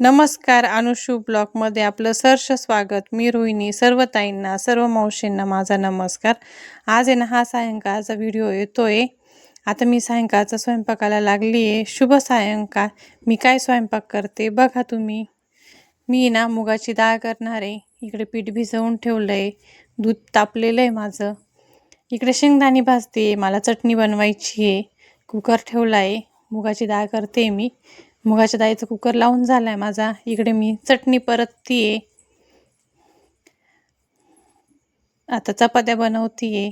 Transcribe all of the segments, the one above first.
नमस्कार अनुशू ब्लॉकमध्ये आपलं सहर्ष स्वागत. मी रोहिणी सर्व ताईंना सर्व मावशींना माझा नमस्कार. आज आहे ना हा सायंकाळचा व्हिडिओ येतो आहे आता मी सायंकाळचा स्वयंपाकाला लागली आहे. शुभ सायंकाळ. मी काय स्वयंपाक करते बघा तुम्ही. मी ना मुगाची डाळ करणार आहे. इकडे पीठ भिजवून ठेवलं आहे दूध तापलेलं आहे माझं. इकडे शेंगदाणी भाजते. मला चटणी बनवायची आहे. कुकर ठेवला आहे. मुगाची डाळ करते मी. मुगाच्या डाळीचा कुकर लावून झाला आहे माझा. इकडे मी चटणी परततीये. आता चपात्या बनवतीये.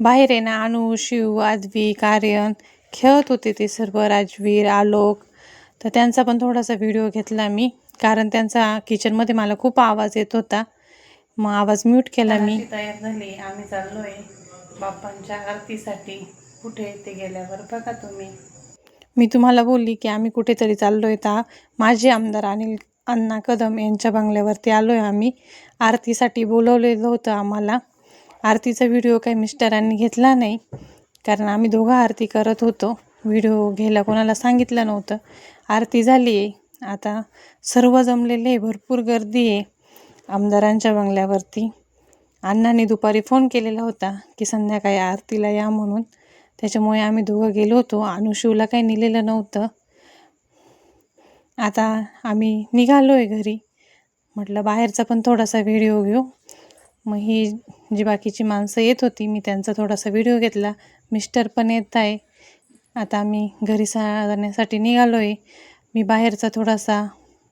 बाहेर आहे ना अनु शिव आजवी कार्यन. खेळत होते ते सर्व राजवीर आलोक. तर त्यांचा पण थोडासा व्हिडिओ घेतला मी कारण त्यांचा किचनमध्ये मला खूप आवाज येत होता. मग आवाज म्यूट केला मी. तयार झाली आम्ही चाललोय बाप्पांच्या आरतीसाठी. कुठे ते गेल्यावर बघा तुम्ही. मी तुम्हाला बोलली की आम्ही कुठेतरी चाललो आहे तर माझे आमदार अनिल अण्णा कदम यांच्या बंगल्यावरती आलो आहे आम्ही. आरतीसाठी बोलवलेलं होतं आम्हाला. आरतीचा व्हिडिओ काही मिस्टरांनी घेतला नाही. कारण आम्ही दोघं आरती करत होतो. व्हिडिओ घ्यायला कोणाला सांगितलं नव्हतं. आरती झाली आहे. आता सर्व जमलेले आहे. भरपूर गर्दी आहे आमदारांच्या बंगल्यावरती. अण्णांनी दुपारी फोन केलेला होता की संध्याकाळी आरतीला या म्हणून. त्याच्यामुळे आम्ही दोघं गेलो होतो. अनुशिवला काही नेलेलं नव्हतं. आता आम्ही निघालो आहे घरी. म्हटलं बाहेरचा पण थोडासा व्हिडिओ घेऊ. मग ही जी बाकीची माणसं येत होती मी त्यांचा थोडासा व्हिडिओ घेतला. मिस्टर पण येत आहे. आता आम्ही घरी जाण्यासाठी निघालो आहे मी बाहेरचा थोडासा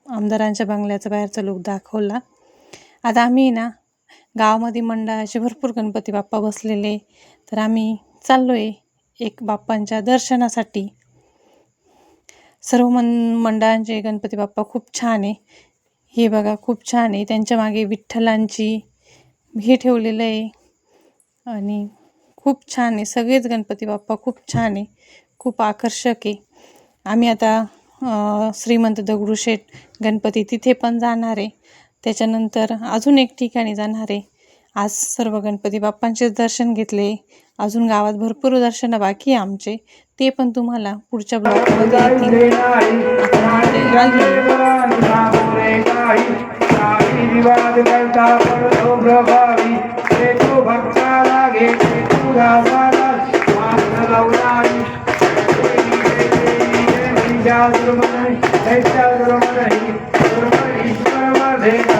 आमदारांच्या बंगल्याचा बाहेरचा लुक दाखवला. आता आम्ही ना गावामध्ये मंडळाचे भरपूर गणपती बाप्पा बसलेले. तर आम्ही चाललो आहे एक बाप्पांच्या दर्शनासाठी. सर्व मन मंडळांचे गणपती बाप्पा खूप छान आहे. हे बघा खूप छान आहे. त्यांच्या मागे विठ्ठलांची हे ठेवलेलं आहे. आणि खूप छान आहे. सगळेच गणपती बाप्पा खूप छान आहे. खूप आकर्षक आहे. आम्ही आता श्रीमंत दगडूशेठ गणपती तिथे पण जाणार आहे. त्याच्यानंतर अजून एक ठिकाणी जाणार आहे. आज सर्व गणपती बाप्पांचेच दर्शन घेतले. अजून गावात भरपूर दर्शनं बाकी आहे आमचे ते पण तुम्हाला पुढच्या ब्लॉगमध्ये येतील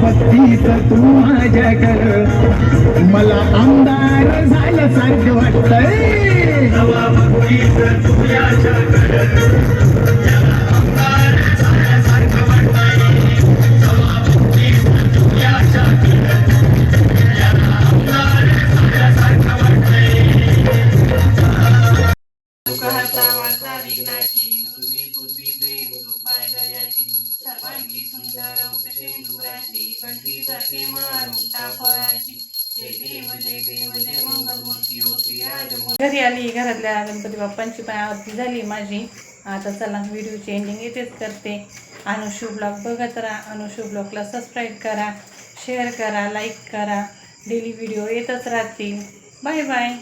फक्त तू माझ्याकडं मला आमदार झाल्यासारखं वाटतंय सर्वांगी शेंदुराची कंठी जाते मारून फळाची घरी आली घरातल्या गणपती बाप्पांची पण आरती झाली माझी. आता चला व्हिडिओची एंडिंग इथेच करते. अनुशू ब्लॉग बघत राहा. अनुशू ब्लॉगला सबस्क्राईब करा शेअर करा लाईक करा. डेली व्हिडिओ येतच राहतील. Bye bye